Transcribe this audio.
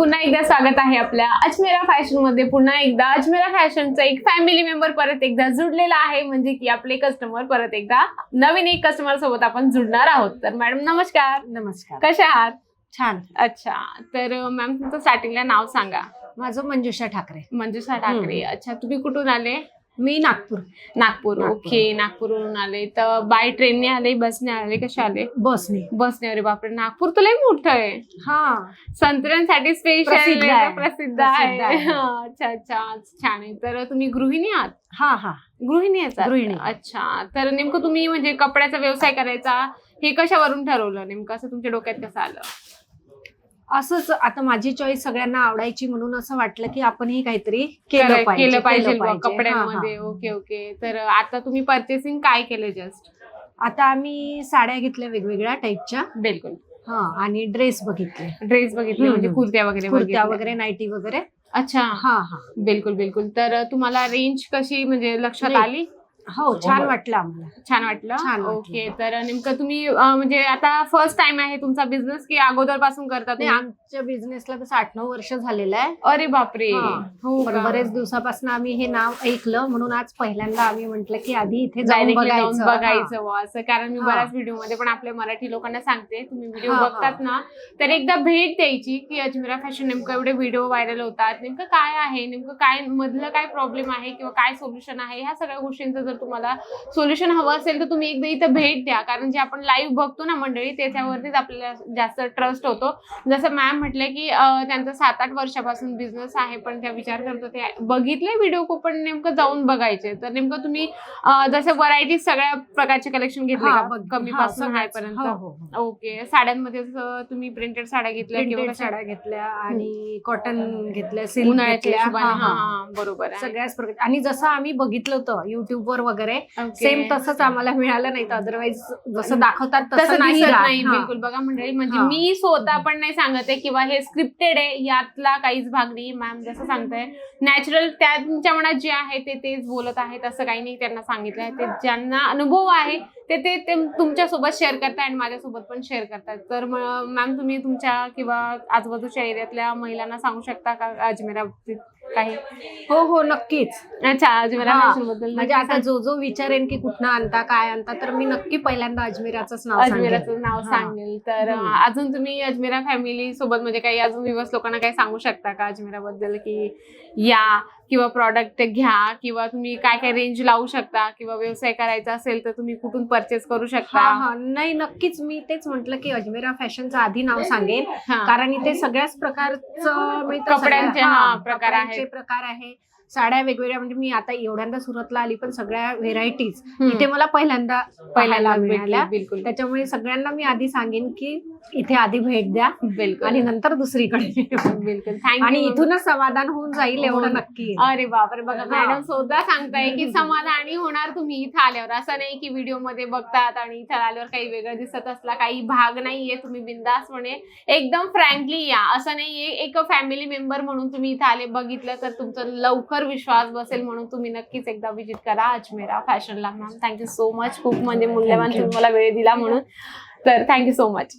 स्वागत आहे आपल्या अजमेरा फॅशनमध्ये. पुन्हा एकदा अजमेरा फॅशनचा एक फॅमिली मेंबर परत एकदा जुडलेला आहे. म्हणजे की आपले कस्टमर परत एकदा नवीन एक कस्टमर सोबत आपण जुडणार आहोत. तर मॅडम नमस्कार. नमस्कार. कशा आहात? छान. अच्छा. तर मॅम तुमचं स्टार्टिंगला नाव सांगा. माझं मंजुषा ठाकरे. मंजुषा ठाकरे. अच्छा तुम्ही कुठून आले? मी नागपूर. नागपूर. नागपूर. ओके नागपूरवरून आले. तर बाय ट्रेनने आले बसने आले कसे आले? बसने. बसने. अरे बापरे नागपूर तर लय मोठं आहे. हा. संत्र्यांसाठी स्पेशल प्रसिद्ध आहे. प्रसिद्ध प्रसिद्ध आहे. आहे. हा, अच्छा अच्छा छान आहे. तर तुम्ही गृहिणी आहात? हा हा. गृहिणी आहात गृहिणी. अच्छा. तर नेमकं तुम्ही म्हणजे कपड्याचा व्यवसाय करायचा हे कशावरून ठरवलं? नेमकं असं तुमच्या डोक्यात कसं आलं? असंच आता माझी चॉईस सगळ्यांना आवडायची म्हणून असं वाटलं की आपणही काहीतरी केलं पाहिजे केलं पाहिजे बुवा. कपड्यांमध्ये. Okay okay. तर आता तुम्ही परचेसिंग काय केलं जस्ट आता आम्ही साड्या घेतल्या वेगवेगळ्या टाईपच्या बिलकुल. हा आणि ड्रेस बघितले. ड्रेस बघितले हम्म. म्हणजे कुर्त्या वगैरे कुर्त्या बघितल्या. वगैरे नाईटी वगैरे. अच्छा. हा हा. बिलकुल बिलकुल. तर तुम्हाला रेंज कशी म्हणजे लक्षात. आली? हो छान वाटलं आम्हाला छान वाटलं छान वाटलं. ओके तर नेमकं तुम्ही अं, म्हणजे आता फर्स्ट टाइम आहे तुमचा बिझनेस की अगोदरपासून करता नाही तुम्ही? आमच्या बिझनेसला तसं आठ नऊ वर्ष झालेलं आहे अरे बापरे हा. हो पण का? बरेच दिवसापासून आम्ही हे नाव ऐकलं म्हणून आज पहिल्यांदा आम्ही म्हंटल की आधी इथे जाऊन Directly जाऊन बघायचं बघायचं बुवा असं कारण मी हा. बऱ्याच व्हिडिओमध्ये पण आपल्या मराठी लोकांना सांगते तुम्ही व्हिडिओ हा, हा. बघतात ना तर एकदा भेट द्यायची की अजमेरा फॅशन नेमकं एवढे व्हिडिओ व्हायरल होतात नेमकं काय आहे नेमकं काय मधलं काय प्रॉब्लेम आहे किंवा काय सोल्युशन आहे ह्या सगळ्या गोष्टींचं जर तुम्हाला सोल्युशन हवं असेल तर तुम्ही एकदा इथं भेट द्या. कारण जे आपण लाईव्ह बघतो ना मंडळी त्याच्यावरतीच आपल्याला जास्त ट्रस्ट होतो. जसं मॅम म्हटलं की त्यांचा सात आठ वर्षापासून बिझनेस आहे पण त्या विचार करतो ते बघितले व्हिडिओ को पण नेमकं जाऊन बघायचे तर नेमकं तुम्ही जसं व्हरायटी सगळ्या प्रकारचे कलेक्शन घेतले कमी पासून सगळंच. हायपर्यंत? हो, हो, हो. ओके. साड्यांमध्ये जसं तुम्ही प्रिंटेड साड्या घेतल्या किंवा साड्या घेतल्या आणि कॉटन घेतल्या सिल्क घेतल्या. बरोबर सगळ्याच प्रकार आणि जसं आम्ही बघितलं होतं युट्यूब वर वगैरे. सेम तसंच आम्हाला मिळालं नाही तर अदरवाईज जसं दाखवतात तसं नाही हा. बिलकुल. बघा मंडळी म्हणजे हा. मी स्वतः पण नाही सांगत आहे किंवा हे स्क्रिप्टेड आहे यातला काहीच भाग नाही. मॅम जसं सांगताय नॅचरल त्यांच्या मनात जे आहे ते तेच बोलत आहेत असं काही नाही त्यांना सांगितलं आहे. ते ज्यांना अनुभव आहे ते ते ते तुमच्यासोबत शेअर करताय आणि माझ्यासोबत पण शेअर करतात तर मॅम तुम्ही तुमच्या किंवा आजूबाजूच्या एरियातल्या महिलांना सांगू शकता का अजमेरा बाबतीत काही हो हो नक्कीच अच्छा अजमेरा हा. फॅशनबद्दल म्हणजे आता जो जो विचारेन की कुठनं आणता काय आणता तर मी नक्की पहिल्यांदा अजमेराच नाव सांगेन. अजमेराचं नाव हा. सांगेल तर हम्म. अजून तुम्ही अजमेरा फॅमिली सोबत म्हणजे काही अजून दिवस लोकांना काही सांगू शकता का अजमेरा बद्दल की या किंवा प्रॉडक्ट घ्या किंवा तुम्ही काय काय रेंज लावू शकता किंवा व्यवसाय करायचा असेल तर तुम्ही कुठून परचेस करू शकता. हा. नाही नक्कीच. मी तेच म्हंटल की अजमेरा फॅशनचं आधी नाव सांगेन. कारण इथे सगळ्याच प्रकारचं कपड्यांचे, प्रकार आहे. साड्या वेगवेगळ्या म्हणजे मी आता एवढ्यांदा सुरतला आली पण सगळ्या व्हेरायटीज. इथे मला पहिल्यांदा पहिल्यांदा पाहायला मिळाल्या बिलकुल. त्याच्यामुळे सगळ्यांना मी आधी सांगेन की इथे आधी भेट द्या बिलकुल. आणि नंतर दुसरीकडे बिलकुल. थँक्यू आणि इथूनच समाधान होऊन जाईल हो. एवढं नक्की. आहे. अरे बापरे बघा हा. मॅडम स्वतः सांगताय की समाधानी होणार तुम्ही इथं आल्यावर. असं नाही की व्हिडिओमध्ये बघतात आणि इथं आल्यावर काही वेगळं दिसत असला काही भाग नाहीये तुम्ही बिंदासपणे एकदम फ्रँकली या. असं नाहीये एक फॅमिली मेंबर म्हणून तुम्ही इथं आले बघितलं तर तुमचं लवकर विश्वास बसेल म्हणून तुम्ही नक्कीच एकदा विजिट करा Ajmera फॅशनला ma'am thank you so much खूप म्हणजे मूल्यवान. तुम्ही मला वेळ दिला म्हणून. तर थँक्यू सो मच